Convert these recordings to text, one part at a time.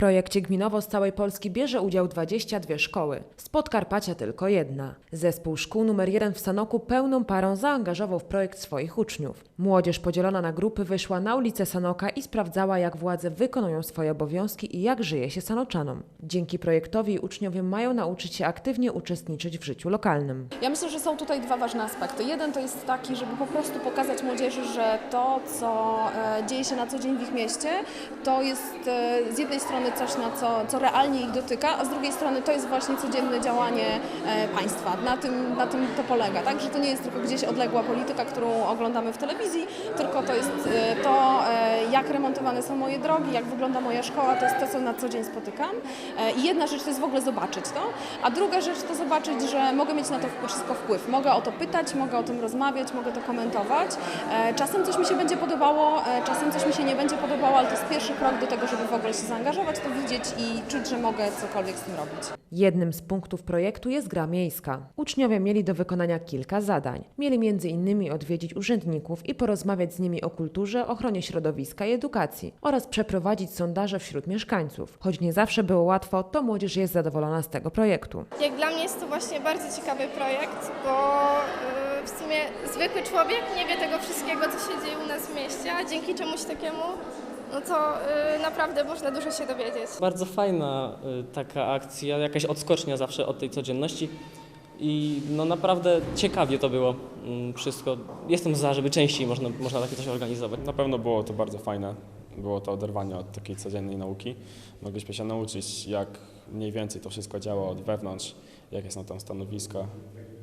projekcie Gminowo z całej Polski bierze udział 22 szkoły. Z Podkarpacia tylko jedna. Zespół szkół numer 1 w Sanoku pełną parą zaangażował w projekt swoich uczniów. Młodzież podzielona na grupy wyszła na ulicę Sanoka i sprawdzała, jak władze wykonują swoje obowiązki i jak żyje się Sanoczanom. Dzięki projektowi uczniowie mają nauczyć się aktywnie uczestniczyć w życiu lokalnym. Ja myślę, że są tutaj dwa ważne aspekty. Jeden to jest taki, żeby po prostu pokazać młodzieży, że to, co e, dzieje się na co dzień w ich mieście, to jest e, z jednej strony coś, na co, co realnie ich dotyka, a z drugiej strony to jest właśnie codzienne działanie e, państwa. Na tym, na tym to polega, tak? Że to nie jest tylko gdzieś odległa polityka, którą oglądamy w telewizji, tylko to jest e, to, e, jak remontowane są moje drogi, jak wygląda moja szkoła, to jest to, co na co dzień spotykam. I jedna rzecz to jest w ogóle zobaczyć to, a druga rzecz to zobaczyć, że mogę mieć na to wszystko wpływ. Mogę o to pytać, mogę o tym rozmawiać, mogę to komentować. Czasem coś mi się będzie podobało, czasem coś mi się nie będzie podobało, ale to jest pierwszy krok do tego, żeby w ogóle się zaangażować, to widzieć i czuć, że mogę cokolwiek z tym robić. Jednym z punktów projektu jest gra miejska. Uczniowie mieli do wykonania kilka zadań. Mieli między innymi odwiedzić urzędników i porozmawiać z nimi o kulturze, ochronie środowiska i edukacji oraz przeprowadzić sondaże wśród mieszkańców. Choć nie zawsze było łatwo, to młodzież jest zadowolona z tego projektu. Jak dla mnie jest to właśnie bardzo ciekawy projekt, bo y, w sumie zwykły człowiek nie wie tego wszystkiego, co się dzieje u nas w mieście, a dzięki czemuś takiemu, no to y, naprawdę można dużo się dowiedzieć. Bardzo fajna y, taka akcja, jakaś odskocznia zawsze od tej codzienności i no naprawdę ciekawie to było mm, wszystko. Jestem za, żeby częściej można, można takie coś organizować. Na pewno było to bardzo fajne. Było to oderwanie od takiej codziennej nauki. Mogliśmy się nauczyć, jak mniej więcej to wszystko działa od wewnątrz, jakie są tam stanowiska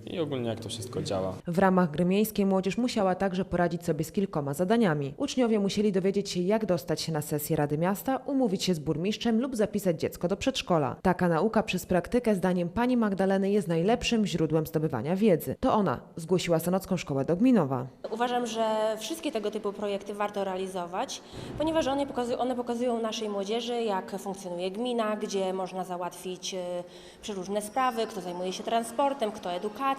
i ogólnie jak to wszystko działa. W ramach gry miejskiej młodzież musiała także poradzić sobie z kilkoma zadaniami. Uczniowie musieli dowiedzieć się, jak dostać się na sesję Rady Miasta, umówić się z burmistrzem lub zapisać dziecko do przedszkola. Taka nauka przez praktykę, zdaniem pani Magdaleny, jest najlepszym źródłem zdobywania wiedzy. To ona zgłosiła Sanocką Szkołę do Gminowa. Uważam, że wszystkie tego typu projekty warto realizować, ponieważ one pokazują, one pokazują naszej młodzieży, jak funkcjonuje gmina, gdzie można załatwić e, przeróżne sprawy, kto zajmuje się transportem, kto edukacją.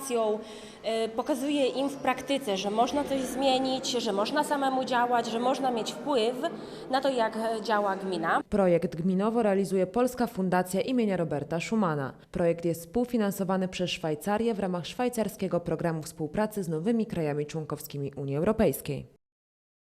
E, Pokazuje im w praktyce, że można coś zmienić, że można samemu działać, że można mieć wpływ na to, jak działa gmina. Projekt Gminowo realizuje Polska Fundacja imienia Roberta Schumana. Projekt jest współfinansowany przez Szwajcarię w ramach szwajcarskiego programu współpracy z nowymi krajami członkowskimi Unii Europejskiej.